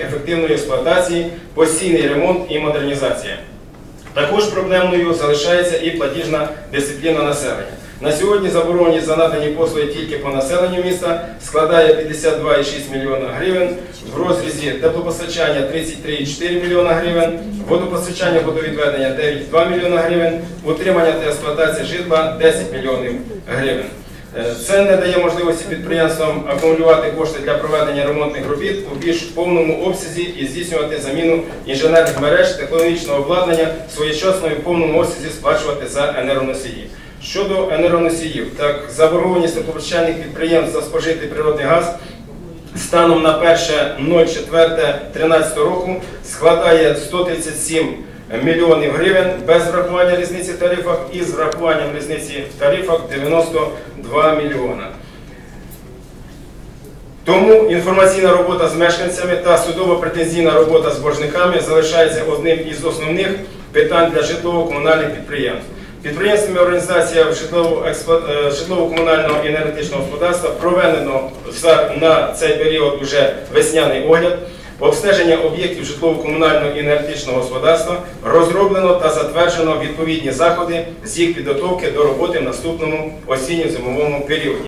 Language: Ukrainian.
ефективної експлуатації, постійний ремонт і модернізація. Також проблемною залишається і платіжна дисципліна населення. На сьогодні заборгованість за надані послуги тільки по населенню міста складає 52,6 мільйона гривень, в розрізі теплопостачання 33,4 мільйона гривень, водопостачання водовідведення 9,2 мільйона гривень, утримання та експлуатація житла 10 мільйонів гривень. Е, Це не дає можливості підприємствам акумулювати кошти для проведення ремонтних робіт у більш повному обсязі і здійснювати заміну інженерних мереж, технологічного обладнання, своєчасно і в повному обсязі сплачувати за енергоносії. Щодо енергоносіїв, так заборгованість теплопостачальних підприємств за спожитий природний газ станом на 1.04.13 року складає 137 мільйонів гривень без врахування різниці в тарифах і з врахуванням різниці в тарифах 92 мільйона. Тому інформаційна робота з мешканцями та судово-претензійна робота з боржниками залишається одним із основних питань для житлово-комунальних підприємств. Підприємствами організація е, житлово-комунального і енергетичного господарства проведено на цей період уже весняний огляд. Обстеження об'єктів житлово-комунального і енергетичного господарства розроблено та затверджено відповідні заходи з їх підготовки до роботи в наступному осінньо-зимовому періоді.